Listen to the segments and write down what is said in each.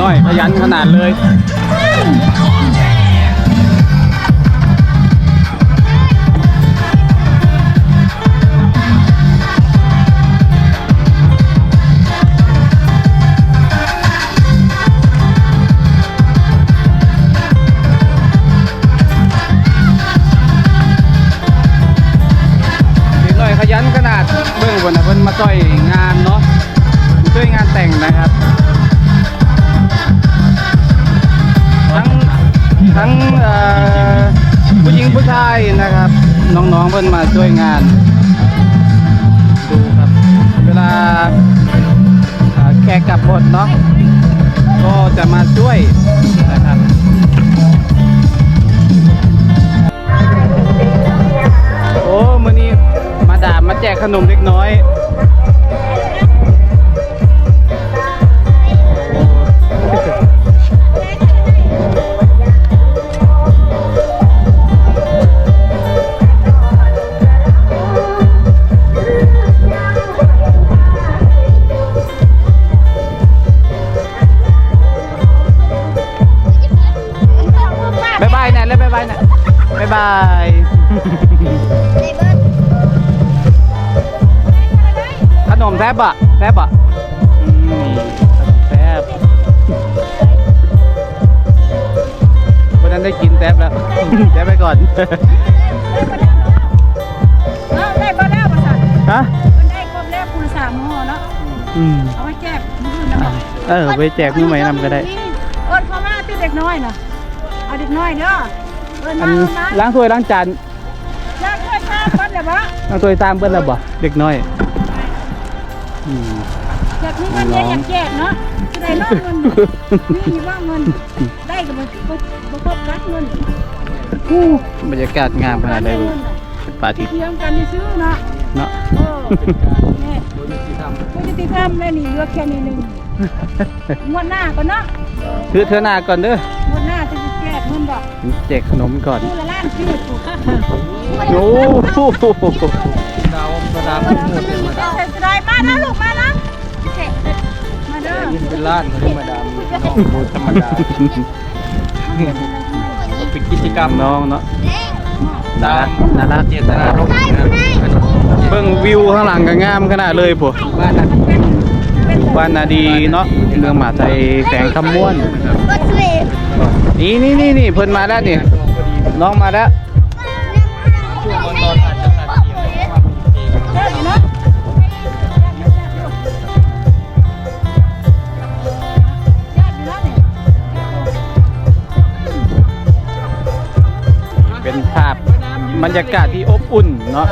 น้อยขยันขนาดเลยเด็กน้อยขยันขนาดเบื้องบนนะเพิ่นมาจ่อยงานเนาะช่วยงานแต่งนะครับ ทั้งทั้งผู้หญิงผู้ชายนะครับ น้องๆเพิ่นมาช่วยงานดูครับ เวลาแขกกลับหมดเนาะก็จะมาช่วยนะครับโอ้มือนี้มาด่ามมาแจกขนมเล็กน้อย บาย ขนมแซบอะแซบอะอืมแซบวันนั้นได้กินแซบแล้ว แซบไปก่อน ได้บ่แล้วบ่สั่นฮะ มันได้ครบแล้วคุณสามห่อเนาะ อืม เอาไว้แจกมื้ออื่นนะเออ ไปแจกมือใหม่นำก็ได้ เอิ้นเข้ามาที่เด็กน้อยน่ะ เอาเด็กน้อยเด้อ อิ้นอัมานเอานะล้างถ้วยล้างจานอยากช่วยข้าบ้านเลยบ่ล้างถ้วยตามเบิ้ลแล้วบ่เด็กน้อยอืมอยากมีเงินเยอะอยากแจกเนาะจะได้เนาะเงินมีว่าเงินได้ก็บ่บ่บ่ครบกันเงินบรรยากาศงามขนาดใดบุเป็นป่าทิพย์เทียมกันนี่ซื้อเนาะเนาะเออนี่บ่ยุติธรรมแม่นี่เหลือกแค่นี้หนึงงวดหน้าก่อนเนาะถือเธอหน้าก่อนเด้องวดหน้าจะแจ กเงินดอกแจกขนมก่อนคู่ละล้านชีวิตถูกค่ะโอ้โหดาวประดาเอพุ่องหมดเลยมาดามเสร็จได้มานะลูกมานะมาเด้อยินเป็นล้านเลยมาดามน้องโบธรรมดาเป็นกิจกรรมน้องเนาะตามน่ารักเจตนารมณ์นะเบิ่งวิวข้างหลังก็งามขนาดเลยพวกบ้านนั้น บ้านนาดีเนาะเมืองมหาไทยแขวงคำม่วน นี่นี่นี่นี่เพิ่นมาแล้วนี่น้องมาแล้วช่วงตอนอาจจะตัดเกี่ยวความเด้อเนาะญาติอยู่แล้วนี่เป็นภาพบรรยากาศที่อบอุ่นเนาะ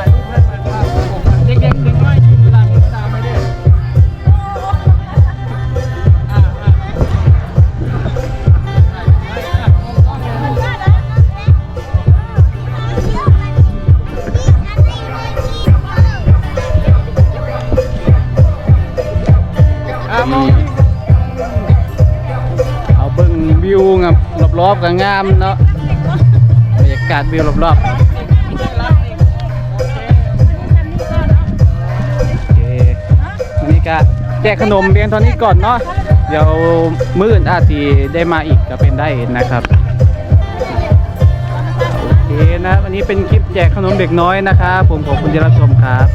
บิ่งวิวงับรอบๆก็งามเนาะบรรยากาศวิวรอบๆโอเควันนี้ก็แจกขนมเพียงเท่านี้ก่อนเนาะเดี๋ยวมื้ออื่นอาจสิได้มาอีกก็เป็นได้นะครับโอเคนะวันนี้เป็นคลิปแจกขนมเด็กน้อยนะครับผมขอบคุณที่รับชมครับ